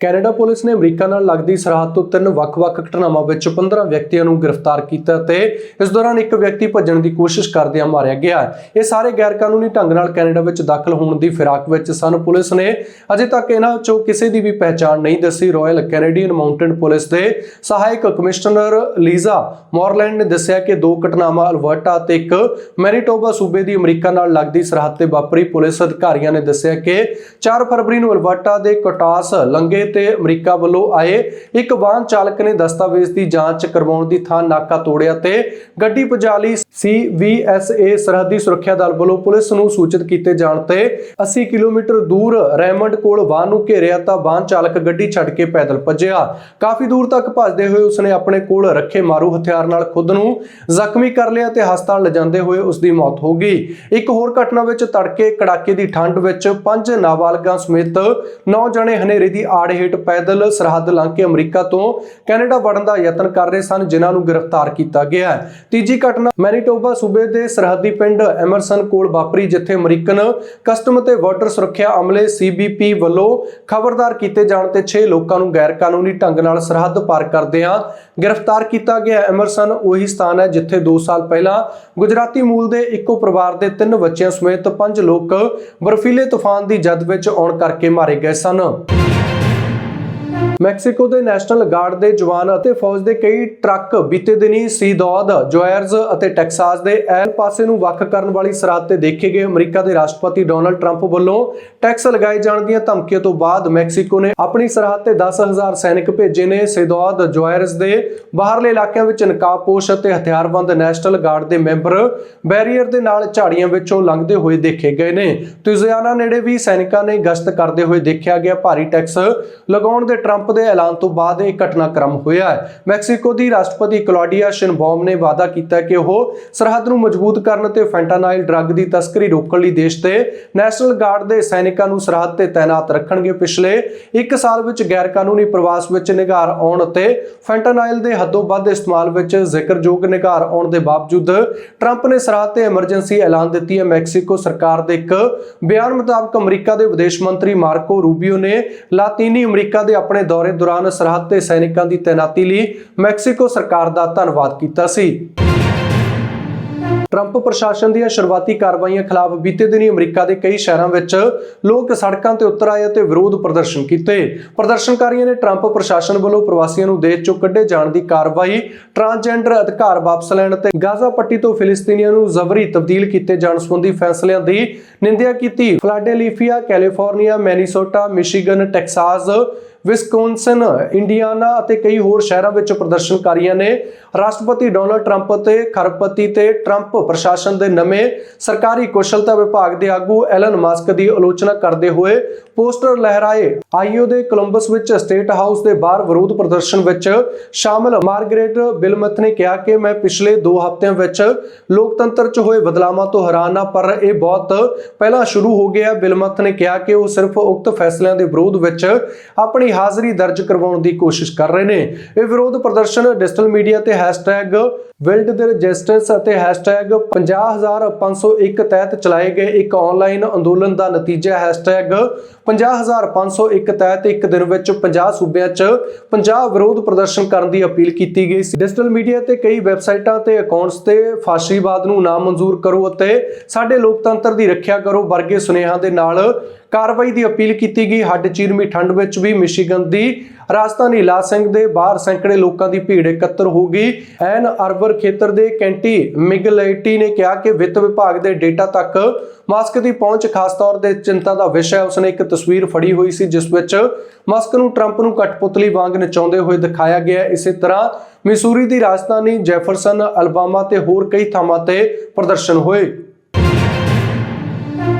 Canada police ਨੇ America ਨਾਲ ਲੱਗਦੀ ਸਰਹੱਦ ਤੋਂ ਤਿੰਨ ਵੱਖ-ਵੱਖ ਘਟਨਾਵਾਂ ਵਿੱਚ 15 ਵਿਅਕਤੀਆਂ ਨੂੰ ਗ੍ਰਿਫਤਾਰ ਕੀਤਾ ਤੇ ਇਸ ਦੌਰਾਨ ਇੱਕ ਵਿਅਕਤੀ ਭੱਜਣ ਦੀ ਕੋਸ਼ਿਸ਼ ਕਰਦਿਆਂ ਮਾਰਿਆ ਗਿਆ। ਇਹ ਸਾਰੇ ਗੈਰਕਾਨੂੰਨੀ ਢੰਗ ਨਾਲ ਕੈਨੇਡਾ ਵਿੱਚ ਦਾਖਲ ਹੋਣ ਦੀ ਫਿਰਾਕ ਵਿੱਚ ਸਨ। ਪੁਲਿਸ ਨੇ ਅਜੇ ਤੱਕ ਇਹਨਾਂ 'ਚੋਂ ਕਿਸੇ ਦੀ ਵੀ ਪਹਿਚਾਣ ਨਹੀਂ ਦੱਸੀ। ਰਾਇਲ ਕੈਨੇਡੀਅਨ ਮਾਊਂਟੇਨ ਪੁਲਿਸ ਦੇ ਸਹਾਇਕ ਕਮਿਸ਼ਨਰ ਲੀਜ਼ਾ ਮੌਰਲੈਂਡ ਨੇ ਦੱਸਿਆ ਕਿ ਦੋ ਘਟਨਾਵਾਂ ਅਲਬਰਟਾ ਤੇ ਇੱਕ ਮੈਨੀਟੋਬਾ ਸੂਬੇ ਦੀ ਅਮਰੀਕਾ ਨਾਲ ਲੱਗਦੀ ਸਰਹੱਦ ਤੇ ਵਾਪਰੀ ਪੁਲਿਸ ਅਧਿਕਾਰੀਆਂ ਨੇ ਦੱਸਿਆ ਕਿ 4 ਫਰਵਰੀ ਨੂੰ ਅਲਬਰਟਾ ਦੇ ਕੋਟਾਸ ਲੰਗੇ ਤੇ ਅਮਰੀਕਾ ਵੱਲੋਂ ਆਏ ਇੱਕ ਵਾਹਨ ਚਾਲਕ ਨੇ ਦਸਤਾਵੇਜ਼ ਦੀ ਜਾਂਚ ਕਰਵਾਉਣ ਦੀ ਥਾਂ ਨਾਕਾ ਤੋੜਿਆ ਤੇ ਗੱਡੀ ਭਜਾ ਲਈ ਸੀਵੀਐਸਏ ਸਰਹੱਦੀ ਸੁਰੱਖਿਆ ਦਲ ਵੱਲੋਂ ਪੁਲਿਸ ਨੂੰ ਸੂਚਿਤ ਕੀਤੇ ਜਾਣ ਤੇ 80 ਕਿਲੋਮੀਟਰ ਦੂਰ ਰੈਮੰਡ ਕੋਲ ਵਾਹਨ ਨੂੰ ਘੇਰਿਆ ਤਾਂ ਵਾਹਨ ਚਾਲਕ ਗੱਡੀ ਛੱਡ ਕੇ ਪੈਦਲ ਭੱਜਿਆ। ਕਾਫੀ ਦੂਰ ਤੱਕ ਭੱਜਦੇ ਹੋਏ ਉਸਨੇ ਆਪਣੇ ਕੋਲ ਰੱਖੇ ਮਾਰੂ ਹਥਿਆਰ ਨਾਲ ਖੁਦ ਨੂੰ ਜ਼ਖਮੀ ਕਰ ਲਿਆ ਤੇ ਹਸਪਤਾਲ ਲਿਜਾਂਦੇ ਹੋਏ ਉਸ ਦੀ ਮੌਤ ਹੋ ਗਈ। ਇੱਕ ਹੋਰ ਘਟਨਾ ਵਿੱਚ ਤੜਕੇ ਕੜਾਕੇ ਦੀ ਠੰਡ ਵਿੱਚ ਪੰਜ ਨਾਬਾਲਗਾਂ ਸਮੇਤ 9 ਜਣੇ ਹਨੇਰੇ ਦੀ ਆੜ ਹੇਠ ਪੈਦਲ ਸਰਹੱਦ ਲੰਘ ਕੇ ਅਮਰੀਕਾ ਤੋਂ ਕੈਨੇਡਾ ਵੜਨ ਦਾ ਯਤਨ ਕਰ ਰਹੇ ਸਨ, ਜਿਨ੍ਹਾਂ ਨੂੰ ਗ੍ਰਿਫਤਾਰ ਕੀਤਾ ਗਿਆ ਹੈ। ਤੀਜੀ ਘਟਨਾ ਮੈਨੀਟੋਬਾ ਸੂਬੇ ਦੇ ਸਰਹੱਦੀ ਪਿੰਡ ਐਮਰਸਨ ਕੋਲ ਵਾਪਰੀ, ਜਿੱਥੇ ਅਮਰੀਕਨ ਕਸਟਮ ਤੇ ਬਾਰਡਰ ਸੁਰੱਖਿਆ ਅਮਲੇ ਸੀਬੀਪੀ ਵੱਲੋਂ ਖਬਰਦਾਰ ਕੀਤੇ ਜਾਣ ਤੇ 6 ਲੋਕਾਂ ਨੂੰ ਗੈਰ ਕਾਨੂੰਨੀ ਢੰਗ ਨਾਲ ਸਰਹੱਦ ਪਾਰ ਕਰਦਿਆਂ ਗ੍ਰਿਫਤਾਰ ਕੀਤਾ ਗਿਆ। ਐਮਰਸਨ ਉਹੀ ਸਥਾਨ ਹੈ, ਜਿੱਥੇ 2 ਸਾਲ ਪਹਿਲਾਂ ਗੁਜਰਾਤੀ ਮੂਲ ਦੇ ਇੱਕੋ ਪਰਿਵਾਰ ਦੇ ਤਿੰਨ ਬੱਚਿਆਂ ਸਮੇਤ ਪੰਜ ਲੋਕ ਬਰਫੀਲੇ ਤੂਫਾਨ ਦੀ ਜਦ ਵਿੱਚ ਆਉਣ ਕਰਕੇ ਮਾਰੇ ਗਏ ਸਨ। ਮੈਕਸੀਕੋ ਦੇ ਨੈਸ਼ਨਲ ਗਾਰਡ ਦੇ ਜਵਾਨ ਅਤੇ ਫੌਜ ਦੇ ਕਈ ਟਰੱਕ ਬੀਤੇ ਦਿਨੀ ਸੀਦੌਦ ਜੋਇਰਜ਼ ਅਤੇ ਟੈਕਸਾਸ ਦੇ ਐਲ ਪਾਸੇ ਨੂੰ ਵੱਖ ਕਰਨ ਵਾਲੀ ਸਰਹੱਦ ਤੇ ਦੇਖੇ ਗਏ ਅਮਰੀਕਾ ਦੇ ਰਾਸ਼ਟਰਪਤੀ ਡੋਨਲਡ ਟਰੰਪ ਵੱਲੋਂ ਟੈਕਸ ਲਗਾਏ ਜਾਣ ਦੀਆਂ ਧਮਕੀਆਂ ਤੋਂ ਬਾਅਦ ਮੈਕਸੀਕੋ ਨੇ ਆਪਣੀ ਸਰਹੱਦ ਤੇ 10000 ਸੈਨਿਕ ਭੇਜੇ ਨੇ। ਸੀਦੌਦ ਜੋਇਰਜ਼ ਦੇ ਬਾਹਰਲੇ ਇਲਾਕਿਆਂ ਵਿੱਚ ਨਕਾਬਪੋਸ਼ ਅਤੇ ਹਥਿਆਰਬੰਦ ਨੈਸ਼ਨਲ ਗਾਰਡ ਦੇ ਮੈਂਬਰ ਬੈਰੀਅਰ ਦੇ ਨਾਲ ਝਾੜੀਆਂ ਵਿੱਚੋਂ ਲੰਘਦੇ ਹੋਏ ਦੇਖੇ ਗਏ ਨੇ। ਤੁਜ਼ਿਆਨਾ ਨੇੜੇ ਵੀ ਸੈਨਿਕਾਂ ਨੇ ਗਸ਼ਤ ਕਰਦੇ ਹੋਏ ਦੇਖਿਆ ਗਿਆ ਭਾਰੀ ਟੈਕਸ ਲਗਾਉਣ ਦੇ ਟਰੰਪ ਦੇ ਐਲਾਨ ਤੋਂ ਬਾਅਦ ਇਹ ਘਟਨਾਕ੍ਰਮ ਹੋਇਆ ਹੈ। ਮੈਕਸੀਕੋ ਦੀ ਰਾਸ਼ਟਰਪਤੀ ਕਲੌਡੀਆ ਸ਼ਿਨਬੌਮ ਨੇ ਵਾਅਦਾ ਕੀਤਾ ਕਿ ਉਹ ਸਰਹੱਦ ਨੂੰ ਮਜ਼ਬੂਤ ਕਰਨ ਤੇ ਫੈਂਟਾਨਾਈਲ ਡਰੱਗ ਦੀ ਤਸਕਰੀ ਰੋਕਣ ਲਈ ਦੇਸ਼ ਤੇ ਨੈਸ਼ਨਲ ਗਾਰਡ ਦੇ ਸੈਨਿਕਾਂ ਨੂੰ ਸਰਹੱਦ ਤੇ ਤਾਇਨਾਤ ਰੱਖਣਗੇ। ਪਿਛਲੇ 1 ਸਾਲ ਵਿੱਚ ਗੈਰ ਕਾਨੂੰਨੀ ਪ੍ਰਵਾਸ ਵਿੱਚ ਨਿਗਾਰ ਆਉਣ ਅਤੇ ਫੈਂਟਾਨਾਈਲ ਦੇ ਹੱਦੋਂ ਵੱਧ ਇਸਤੇਮਾਲ ਵਿੱਚ ਜ਼ਿਕਰਯੋਗ ਨਿਗਾਰ ਆਉਣ ਦੇ ਬਾਵਜੂਦ ਟਰੰਪ ਨੇ ਸਰਹੱਦ ਤੇ ਐਮਰਜੈਂਸੀ ਐਲਾਨ ਦਿੱਤੀ ਹੈ। ਮੈਕਸੀਕੋ ਸਰਕਾਰ ਦੇ ਇੱਕ ਬਿਆਨ ਮੁਤਾਬਕ ਅਮਰੀਕਾ ਦੇ ਵਿਦੇਸ਼ ਮੰਤਰੀ ਮਾਰਕੋ ਰੂਬੀਓ ਨੇ ਲਾਤੀਨੀ ਅਮਰੀਕਾ ਦੇ ਆਪਣੇ ਦੌਰੇ ਦੌਰਾਨ ਸਰਹੱਦ ਤੇ ਸੈਨਿਕਾਂ ਦੀ ਤਾਇਨਾਤੀ ਲਈ ਮੈਕਸੀਕੋ ਸਰਕਾਰ ਦਾ ਧੰਨਵਾਦ ਕੀਤਾ ਸੀ। ਟਰੰਪ ਪ੍ਰਸ਼ਾਸਨ ਦੀਆਂ ਸ਼ੁਰੂਆਤੀ ਕਾਰਵਾਈਆਂ ਖਿਲਾਫ ਬੀਤੇ ਦਿਨੀ ਅਮਰੀਕਾ ਦੇ ਕਈ ਸ਼ਹਿਰਾਂ ਵਿੱਚ ਲੋਕ ਸੜਕਾਂ ਤੇ ਉਤਰ ਆਏ ਅਤੇ ਵਿਰੋਧ ਪ੍ਰਦਰਸ਼ਨ ਕੀਤੇ। ਪ੍ਰਦਰਸ਼ਨਕਾਰੀਆਂ ਨੇ ਟਰੰਪ ਪ੍ਰਸ਼ਾਸਨ ਵੱਲੋਂ ਪ੍ਰਵਾਸੀਆਂ ਨੂੰ ਦੇਸ਼ ਚੋਂ ਕੱਢੇ ਜਾਣ ਦੀ ਕਾਰਵਾਈ, ਟਰਾਂਸਜੈਂਡਰ ਅਧਿਕਾਰ ਵਾਪਸ ਲੈਣ ਅਤੇ ਗਾਜ਼ਾ ਪੱਟੀ ਤੋਂ ਫਿਲਿਸਤੀਨੀਆਂ ਨੂੰ ਜ਼ਬਰੀ ਤਬਦੀਲ ਕੀਤੇ ਜਾਣ ਸੰਬੰਧੀ ਫੈਸਲਿਆਂ ਦੀ ਨਿੰਦਿਆ ਕੀਤੀ। Philadelphia, California, Minnesota, Michigan, Texas Wisconsin Indiana ਅਤੇ ਕਈ ਹੋਰ ਸ਼ਹਿਰਾਂ ਵਿੱਚ ਪ੍ਰਦਰਸ਼ਨਕਾਰੀਆਂ ਨੇ ਰਾਸ਼ਟਰਪਤੀ ਡੋਨਲਡ ਟਰੰਪ ਅਤੇ ਖਰਪਤੀ ਤੇ ਟਰੰਪ ਪ੍ਰਸ਼ਾਸਨ ਦੇ ਨਵੇਂ ਸਰਕਾਰੀ ਕੁਸ਼ਲਤਾ ਵਿਭਾਗ ਦੇ ਆਗੂ ਐਲਨ ਮਸਕ ਦੀ ਆਲੋਚਨਾ ਕਰਦੇ ਹੋਏ ਪੋਸਟਰ ਲਹਿਰਾਏ। ਆਈਓ ਦੇ ਕੋਲੰਬਸ ਵਿੱਚ ਸਟੇਟ ਹਾਊਸ ਦੇ ਬਾਹਰ ਵਿਰੋਧ ਪ੍ਰਦਰਸ਼ਨ ਵਿੱਚ ਸ਼ਾਮਲ ਮਾਰਗਰੇਟ ਬਿਲਮਥ ਨੇ ਕਿਹਾ ਕਿ ਮੈਂ ਪਿਛਲੇ 2 ਹਫ਼ਤਿਆਂ ਵਿੱਚ ਲੋਕਤੰਤਰ 'ਚ ਹੋਏ ਬਦਲਾਵਾਂ ਤੋਂ ਹੈਰਾਨ ਹਾਂ, ਪਰ ਇਹ ਬਹੁਤ ਪਹਿਲਾਂ ਸ਼ੁਰੂ ਹੋ ਗਿਆ। ਬਿਲਮਥ ਨੇ ਕਿਹਾ ਕਿ ਉਹ ਸਿਰਫ ਉਕਤ ਫੈਸਲਿਆਂ ਦੇ ਵਿਰੋਧ ਵਿੱਚ ਆਪਣੀ ਹਾਜ਼ਰੀ ਦਰਜ ਕਰਵਾਉਣ ਦੀ ਕੋਸ਼ਿਸ਼ ਕਰ ਰਹੇ ਨੇ। ਇਹ ਵਿਰੋਧ ਪ੍ਰਦਰਸ਼ਨ ਡਿਜੀਟਲ ਮੀਡੀਆ ਤੇ ਹੈਸ਼ਟੈਗ ਵਿਲਡ ਦੇ ਰੈਜ਼ਿਸਟੈਂਸ ਅਤੇ ਹੈਸ਼ਟੈਗ 50501 ਤਹਿਤ ਚਲਾਏ ਗਏ ਇੱਕ ਆਨਲਾਈਨ ਅੰਦੋਲਨ ਦਾ ਨਤੀਜਾ ਹੈ। ਹੈਸ਼ਟੈਗ 50501 ਤਹਿਤ ਇੱਕ ਦਿਨ ਵਿੱਚ 50 ਸੂਬਿਆਂ 'ਚ 50 ਵਿਰੋਧ ਪ੍ਰਦਰਸ਼ਨ ਕਰਨ ਦੀ ਅਪੀਲ ਕੀਤੀ ਗਈ ਸੀ ਡਿਜੀਟਲ ਮੀਡੀਆ ਤੇ ਕਈ ਵੈਬਸਾਈਟਾਂ ਤੇ ਅਕਾਊਂਟਸ ਤੇ ਫਾਸ਼ੀਵਾਦ ਨੂੰ ਨਾ ਮਨਜ਼ੂਰ ਕਰੋ ਅਤੇ ਸਾਡੇ ਲੋਕਤੰਤਰ ਦੀ ਰੱਖਿਆ ਕਰੋ ਵਰਗੇ ਸੁਨੇਹਾਂ ਦੇ ਨਾਲ ਕਾਰਵਾਈ ਦੀ ਅਪੀਲ ਕੀਤੀ ਗਈ ਹੱਡ ਚੀਰਮੀ ਠੰਡ ਵਿੱਚ ਵੀ ਮਿਸ਼ੀਗਨ ਦੀ ਰਾਜਧਾਨੀ ਲਾਸਿੰਗ ਦੇ ਬਾਹਰ ਸੈਂਕੜੇ ਲੋਕਾਂ ਦੀ ਭੀੜ ਇਕੱਤਰ ਹੋ ਗਈ। ਐਨ ਅਰਬਰ ਖੇਤਰ ਦੇ ਕੈਂਟੀ ਮਿਗਲੇਟੀ ਨੇ ਕਿਹਾ ਕਿ ਵਿੱਤ ਵਿਭਾਗ ਦੇ ਡੇਟਾ ਤੱਕ ਮਾਸਕ ਦੀ ਪਹੁੰਚ ਖਾਸ ਤੌਰ ਤੇ ਚਿੰਤਾ ਦਾ ਵਿਸ਼ਾ ਹੈ। ਉਸਨੇ ਇੱਕ ਤਸਵੀਰ ਫੜੀ ਹੋਈ ਸੀ, ਜਿਸ ਵਿੱਚ ਮਾਸਕ ਨੂੰ ਟਰੰਪ ਨੂੰ ਕਠਪੁਤਲੀ ਵਾਂਗ ਨਚਾਉਂਦੇ ਹੋਏ ਦਿਖਾਇਆ ਗਿਆ ਇਸੇ ਤਰ੍ਹਾਂ ਮਿਸੂਰੀ ਦੀ ਰਾਜਧਾਨੀ ਜੈਫਰਸਨ, ਅਲਬਾਮਾ ਤੇ ਹੋਰ ਕਈ ਥਾਵਾਂ ਤੇ ਪ੍ਰਦਰਸ਼ਨ ਹੋਏ।